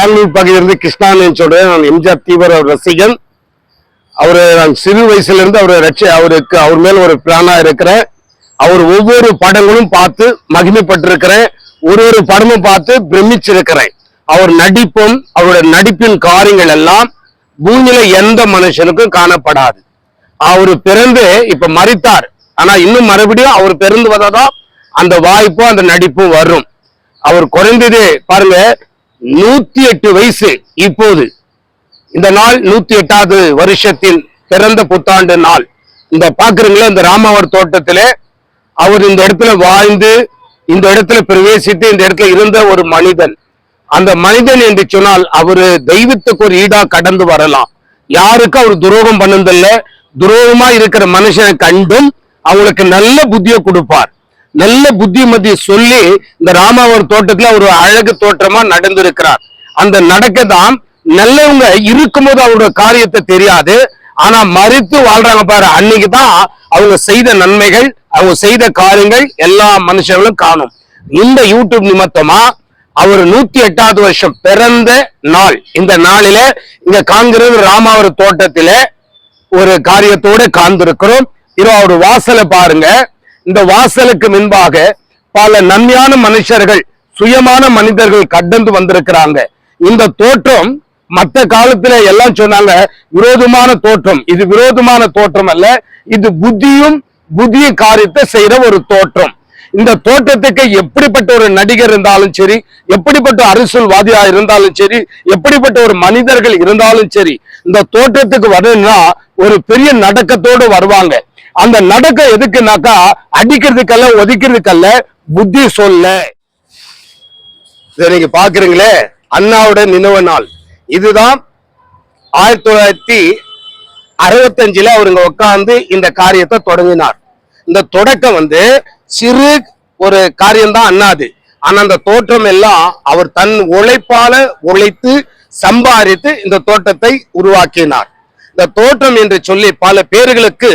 பெங்களூர் பகுதியிலிருந்து கிருஷ்ணான்னு சொல்றேன் நான் எம்ஜிஆர் தீவிர ரசிகன். அவரு நான் சிறு வயசுல இருந்து அவரு ரட்சி அவருக்கு அவர் மேல ஒரு பிளானாக இருக்கிறேன். அவர் ஒவ்வொரு படங்களும் பார்த்து மகிமைப்பட்டிருக்கிறேன். ஒரு ஒரு படமும் பார்த்து பிரமிச்சிருக்கிறேன். அவர் நடிப்பும் அவருடைய நடிப்பின் காரியங்கள் எல்லாம் பூமியில எந்த மனுஷனுக்கும் காணப்படாது. அவர் பிறந்து இப்ப மறித்தார். ஆனா இன்னும் மறுபடியும் அவர் பிறந்து வந்தாதான் அந்த வாய்ப்பும் அந்த நடிப்பும் வரும். அவர் குறைந்தது பாருங்க நூத்தி எட்டு வயசு இப்போது. இந்த நாள் நூத்தி எட்டாவது வருஷத்தின் பிறந்த புத்தாண்டு நாள். இந்த பாக்குறீங்களா இந்த ராமாவர் தோட்டத்திலே அவர் இந்த இடத்துல வாழ்ந்து இந்த இடத்துல பிரவேசித்து இந்த இடத்துல இருந்த ஒரு மனிதன். அந்த மனிதன் என்று சொன்னால் அவரு தெய்வத்துக்கு ஒரு ஈடா கடந்து வரலாம். யாருக்கும் அவர் துரோகம் பண்ணதில்லை. துரோகமா இருக்கிற மனுஷனை கண்டும் அவங்களுக்கு நல்ல புத்தியை கொடுப்பார். நல்ல புத்திமதி சொல்லி இந்த ராமாவர் தோட்டத்துல ஒரு அழகு தோற்றமா நடந்திருக்கிறார். அந்த நடக்க தான் நல்லவங்க இருக்கும்போது அவரோட காரியத்தை தெரியாது. ஆனா மறித்து வாழ்றாங்க பாரு அன்னைக்கு தான் அவங்க செய்த நன்மைகள் அவங்க செய்த காரியங்கள் எல்லா மனுஷங்களும் காணும். இந்த யூடியூப் நிமித்தமா அவர் நூத்தி எட்டாவது வருஷம் பிறந்த நாள். இந்த நாளில இங்க காண்கிறது ராமாவர் தோட்டத்தில ஒரு காரியத்தோட காந்திருக்கிறோம் இதோ அவர் வாசலை பாருங்க. இந்த வாசலுக்கு முன்பாக பல நன்மையான மனுஷர்கள் சுயமான மனிதர்கள் கடந்து வந்திருக்கிறாங்க. இந்த தோற்றம் மற்ற காலத்துல எல்லாம் சொன்னாங்க விரோதமான தோற்றம். இது விரோதமான தோற்றம் அல்ல இது புத்தியும் புதிய காரியத்தை செய்யற ஒரு தோற்றம். இந்த தோற்றத்துக்கு எப்படிப்பட்ட ஒரு நடிகர் இருந்தாலும் சரி எப்படிப்பட்ட அரசியல்வாதியா இருந்தாலும் சரி எப்படிப்பட்ட ஒரு மனிதர்கள் இருந்தாலும் சரி இந்த தோற்றத்துக்கு வரணும்னா ஒரு பெரிய நடக்கத்தோடு வருவாங்க. அந்த நடக்க எதுக்குனாக்கா அடிக்கிறதுக்கல்ல ஒதுக்கிறதுக்கல்ல புத்தி சொல்ல. நீங்க பாக்குறீங்களே அண்ணாவோட நினைவு நாள். இதுதான் ஆயிரத்தி தொள்ளாயிரத்தி அறுபத்தஞ்சுல அவருங்க உட்கார்ந்து இந்த காரியத்தை தொடங்கினார். இந்த தொடக்கம் வந்து சிறு ஒரு காரியம்தான் அண்ணாது ஆனா அந்த தோற்றம் எல்லாம் அவர் தன் உழைப்பால உழைத்து சம்பாதித்து இந்த தோட்டத்தை உருவாக்கினார். இந்த தோற்றம் என்று சொல்லி பல பேர்களுக்கு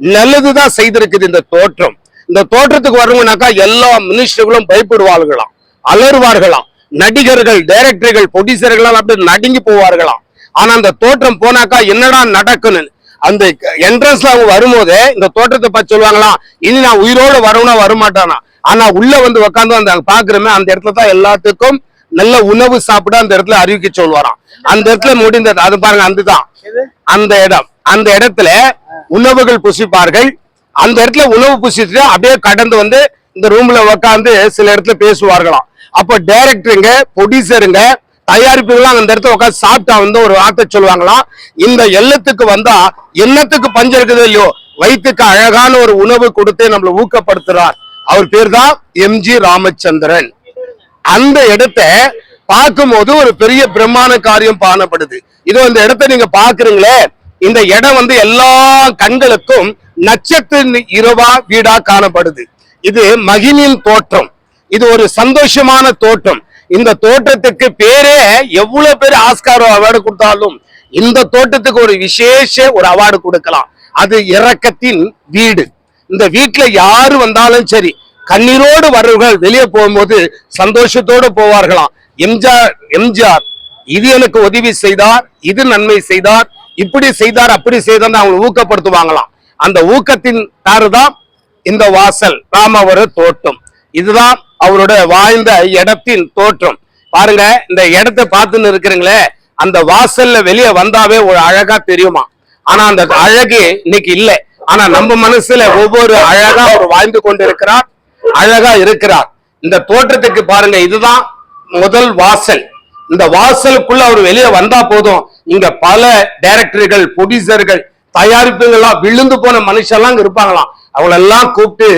நல்லதுதான் செய்திருக்குது இந்த தோற்றம். இந்த தோற்றத்துக்கு வரணும்னாக்கா எல்லா மினிஸ்டர்களும் பயப்படுவார்களாம். அலறுவார்களாம். நடிகர்கள் டைரக்டர்கள் ப்ரொடியூசர்கள் அப்படி நடுங்கி போவார்களாம். ஆனா அந்த தோற்றம் போனாக்கா என்னடா நடக்குன்னு? அந்த என்ட்ரன்ஸ்ல அவங்க வரும்போதே இந்த தோற்றத்தை பார்த்து சொல்லுவாங்களாம் இனி நான் உயிரோட வரணும்னா வரமாட்டானா? ஆனா உள்ள வந்து உட்காந்து அந்த பாக்குறமே அந்த இடத்துல தான் எல்லாத்துக்கும் நல்ல உணவு சாப்பிட அந்த இடத்துல அறிவிக்க சொல்லுவாராம். அந்த இடத்துல முடிந்தது. அது பாருங்க அதுதான். அந்த இடம். அந்த இடத்துல உணவுகள் புசிப்பார்கள். அந்த இடத்துல உணவு புசிச்சுட்டு அப்படியே கடந்து வந்து இந்த ரூம்ல உட்காந்து சில இடத்துல பேசுவார்களாம். அப்போ டைரக்டருங்க ப்ரொடியூசருங்க தயாரிப்புகள்லாம் அந்த இடத்துல உட்காந்து சாப்பிட்டா வந்து ஒரு வார்த்தை சொல்லுவாங்களாம். இந்த எல்லத்துக்கு வந்தா என்னத்துக்கு பஞ்சம் இருக்குது இல்லையோ? வயிற்றுக்கு அழகான ஒரு உணவு கொடுத்து நம்மளை ஊக்கப்படுத்துறார். அவர் பேர் தான் எம்ஜி ராமச்சந்திரன். அந்த இடத்த பார்க்கும்போது ஒரு பெரிய பிரம்மாண காரியம் பாணப்படுது இது அந்த இடத்த நீங்க பாக்குறீங்களே இந்த இடம் வந்து எல்லா கண்களுக்கும் நட்சத்திர இரவா வீடா காணப்படுது. இது மகிழின் தோற்றம். இது ஒரு சந்தோஷமான தோற்றம். இந்த தோற்றத்துக்கு பேரே எவ்வளவு பேர் ஆஸ்கார் அவார்டு கொடுத்தாலும் இந்த தோட்டத்துக்கு ஒரு விசேஷ ஒரு அவார்டு கொடுக்கலாம். அது இறக்கத்தின் வீடு. இந்த வீட்டுல யாரு வந்தாலும் சரி கண்ணீரோடு வர்றவர்கள் வெளியே போகும்போது சந்தோஷத்தோடு போவார்களாம். எம்ஜிஆர் எம்ஜிஆர் இது எனக்கு உதவி செய்தார் இது நன்மை செய்தார் இப்படி செய்தார் அப்படி செய்தார் அவங்க ஊக்கப்படுத்துவாங்களாம். அந்த ஊக்கத்தின் தான் இந்த வாசல் ராமவர தோட்டம். இதுதான் அவரோட வாழ்ந்த இடத்தின் தோற்றம். பாருங்க இந்த இடத்தை பார்த்துன்னு இருக்கிறீங்களே அந்த வாசல்ல வெளியே வந்தாவே ஒரு அழகா தெரியுமா? ஆனா அந்த அழகு இன்னைக்கு இல்லை. ஆனா நம்ம மனசுல ஒவ்வொரு அழகா அவர் வாழ்ந்து கொண்டு இருக்கிறார் அழகா இருக்கிறார். இந்த தோற்றத்துக்கு பாருங்க இதுதான் முதல் வாசல். இந்த வாசலுக்குள்ள அவர் வெளியே வந்தா போதும். இங்க பல டைரக்டர்கள் ப்ரொடியூசர்கள் தயாரிப்புகள்லாம் விழுந்து போன மனுஷெல்லாம் இங்க இருப்பாங்களாம். அவங்களெல்லாம் கூப்பிட்டு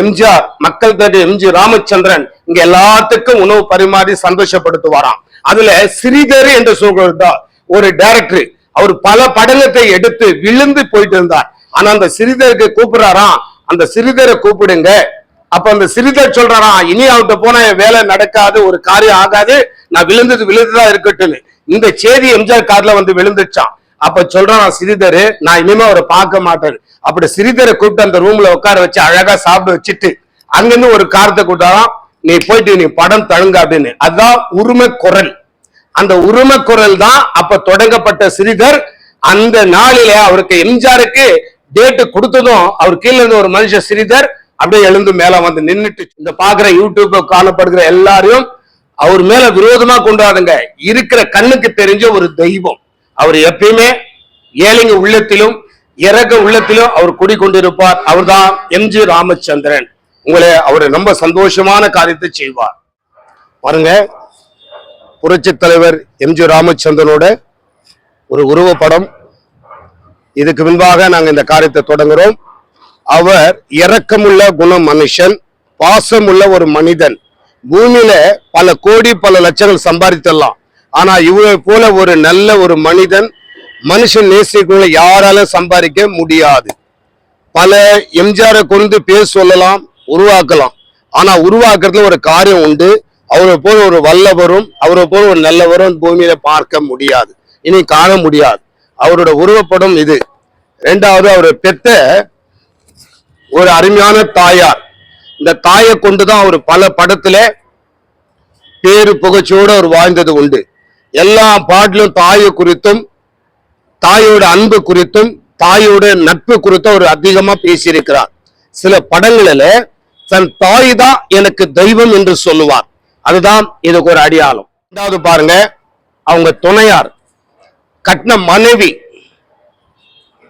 எம்ஜிஆர் மக்கள் தட்டு எம்ஜி ராமச்சந்திரன் இங்க எல்லாத்துக்கும் உணவு பரிமாறி சந்தோஷப்படுத்துவாராம். அதுல ஸ்ரீதர் என்று சொல்றதா ஒரு டைரக்டர் அவர் பல படலத்தை எடுத்து விழுந்து போயிட்டு இருந்தார். ஆனா அந்த சிறிதருக்கு கூப்பிடுறாராம். அந்த சிறிதரை கூப்பிடுங்க. அப்ப அந்த சிறிதர் சொல்றாராம் இனி அவர்கிட்ட போனா என் வேலை நடக்காது ஒரு காரியம் ஆகாது. நான் விழுந்தது விழுந்துதான் இருக்கட்டும்னு. இந்த செய்தி எம்ஜிஆர் கார்ல வந்து விழுந்துச்சான் அப்ப சொல்றான் சிறிதரு நான் இனிமே அவரை பார்க்க மாட்டேன். அப்படி சிறிதரை கூப்பிட்டு அந்த ரூம்ல உட்கார வச்சு அழகா சாப்பிட வச்சுட்டு அங்கிருந்து ஒரு காரத்தை கூட்டாராம் நீ போயிட்டு நீ படம் தழுங்க அப்படின்னு. அதுதான் உரிமை குரல். அந்த உரிமை குரல் தான் அப்ப தொடங்கப்பட்ட சிறிதர் அந்த நாளிலே அவருக்கு எம்ஜிஆருக்கு டேட்டு கொடுத்ததும் அவர் கீழே இருந்து ஒரு மனுஷன் சிறிதர் அப்படியே எழுந்து மேல வந்து நின்னுட்டு இந்த பாக்குற யூடியூப்ல காணப்படுகிற எல்லாரையும் அவர் மேல விரோதமா கொண்டாடுங்க. இருக்கிற கண்ணுக்கு தெரிஞ்ச ஒரு தெய்வம். அவர் எப்பயுமே ஏழைங்க உள்ளத்திலும் இறக்க உள்ளத்திலும் அவர் குடி குடிக்கொண்டிருப்பார் அவர்தான் எம்ஜி ராமச்சந்திரன். உங்களை அவர் ரொம்ப சந்தோஷமான காரியத்தை செய்வார். பாருங்க புரட்சி தலைவர் எம் ஜி ராமச்சந்திரனோட ஒரு உருவப்படம் இதுக்கு முன்பாக நாங்க இந்த காரியத்தை தொடங்குறோம். அவர் இரக்கமுள்ள குண மனுஷன் பாசமுள்ள ஒரு மனிதன். பூமியில பல கோடி பல லட்சங்கள் சம்பாதித்தரலாம். ஆனா இவரை போல ஒரு நல்ல ஒரு மனிதன் மனுஷன் நேசிக்குள்ள யாராலும் சம்பாதிக்க முடியாது. பல எம்ஜிஆரை கொண்டு பேர் சொல்லலாம் உருவாக்கலாம். ஆனா உருவாக்குறதுல ஒரு காரியம் உண்டு. அவரை போல ஒரு வல்லவரும் அவரை போல ஒரு நல்லவரும் பூமியில பார்க்க முடியாது. இனி காண முடியாது. அவரோட உருவப்படம் இது. ரெண்டாவது அவர் பெத்த ஒரு அருமையான தாயார். இந்த தாயை கொண்டுதான் அவர் பல படத்துல பேரு புகழ்ச்சியோடு அவர் வாழ்ந்தது உண்டு. எல்லா பாட்டிலும் தாயை குறித்தும் தாயோட அன்பு குறித்தும் தாயோட நட்பு குறித்தும் அவர் அதிகமா பேசியிருக்கிறார். சில படங்களில தன் தாய் தான் எனக்கு தெய்வம் என்று சொல்லுவார். அதுதான் இதுக்கு ஒரு அடையாளம். ரெண்டாவது பாருங்க அவங்க துணையார் கட்டின மனைவி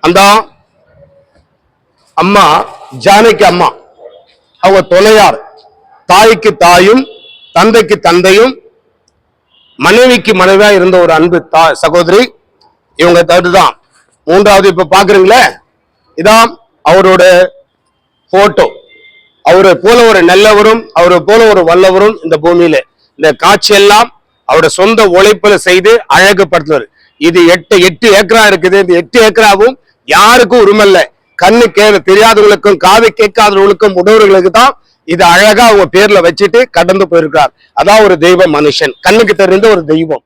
அந்த அம்மா ஜானகி அம்மா. அவங்க தொலையார். தாய்க்கு தாயும் தந்தைக்கு தந்தையும் மனைவிக்கு மனைவியா இருந்த ஒரு அன்பு தா சகோதரி இவங்க அதுதான் மூன்றாவது இப்ப பாக்குறீங்களே? இதான் அவரோட போட்டோ அவரை போல ஒரு நல்லவரும் அவரை போல ஒரு வல்லவரும் இந்த பூமியில. இந்த காட்சி எல்லாம் அவரோட சொந்த உழைப்புல செய்து அழகுபடுத்துவார். இது எட்டு எட்டு ஏக்கரா இருக்குது. இந்த எட்டு ஏக்கராவும் யாருக்கும் உரிமை இல்லை. கண்ணு கேளு தெரியாதவங்களுக்கும் காது கேட்காதவங்களுக்கும் உடவர்களுக்கு தான் இது அழகா அவங்க பேர்ல வச்சுட்டு கடந்து போயிருக்கார். அதான் ஒரு தெய்வ மனுஷன். கண்ணுக்கு தெரிந்த ஒரு தெய்வம்.